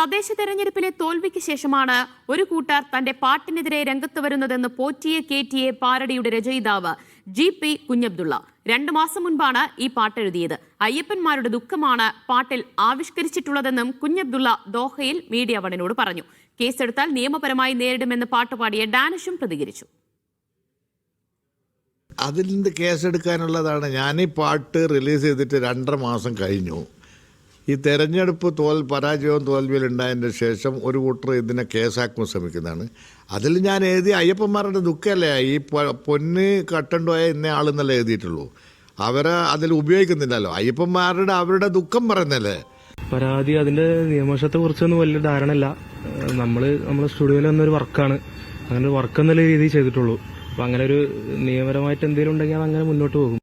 തദ്ദേശ തെരഞ്ഞെടുപ്പിലെ തോൽവിക്ക് ശേഷമാണ് ഒരു കൂട്ടർ തന്റെ പാട്ടിനെതിരെ രംഗത്ത് വരുന്നതെന്ന് പോറ്റിയെ കേറ്റിയെ പാരടിയുടെ രചയിതാവ് ജി പി കുഞ്ഞബ്ദുള്ള. രണ്ടു മാസം മുൻപാണ് ഈ പാട്ടെഴുതിയത്. അയ്യപ്പന്മാരുടെ ദുഃഖമാണ് പാട്ടിൽ ആവിഷ്കരിച്ചിട്ടുള്ളതെന്നും കുഞ്ഞബ്ദുള്ള ദോഹയിൽ മീഡിയ വണിനോട് പറഞ്ഞു. കേസെടുത്താൽ നിയമപരമായി നേരിടുമെന്ന് പാട്ടുപാടിയ ഡാനിഷും പ്രതികരിച്ചു. അതിൽ നിന്ന് കേസെടുക്കാനുള്ളതാണ് ഞാൻ ഈ പാട്ട് റിലീസ് ചെയ്തിട്ട് രണ്ടര മാസം കഴിഞ്ഞു. ഈ തെരഞ്ഞെടുപ്പ് തോൽ പരാജയവും തോൽവിയിൽ ഉണ്ടായതിന്റെ ശേഷം ഒരു കൂട്ടർ ഇതിനെ കേസാക്കാൻ ശ്രമിക്കുന്നതാണ്. അതിൽ ഞാൻ എഴുതി അയ്യപ്പന്മാരുടെ ദുഃഖമല്ലേ? ഈ പൊന്ന് കട്ടണ്ടോയ ഇന്ന ആളെന്നല്ലേ എഴുതിയിട്ടുള്ളൂ. അവരെ അതിൽ ഉപയോഗിക്കുന്നില്ലല്ലോ. അയ്യപ്പന്മാരുടെ അവരുടെ ദുഃഖം പറയുന്നല്ലേ പരാതി അതിന്റെ നിയമവശത്തെ കുറിച്ചൊന്നും വലിയ ധാരണയില്ല. നമ്മൾ നമ്മുടെ സ്റ്റുഡിയോയിൽ വന്നൊരു വർക്കാണ്. അങ്ങനെ ഒരു വർക്ക് എന്നുള്ള രീതിയിൽ ചെയ്തിട്ടുള്ളൂ. അപ്പൊ അങ്ങനെ ഒരു നിയമപരമായിട്ട് എന്തെങ്കിലും ഉണ്ടെങ്കിൽ അത് അങ്ങനെ മുന്നോട്ട് പോകും.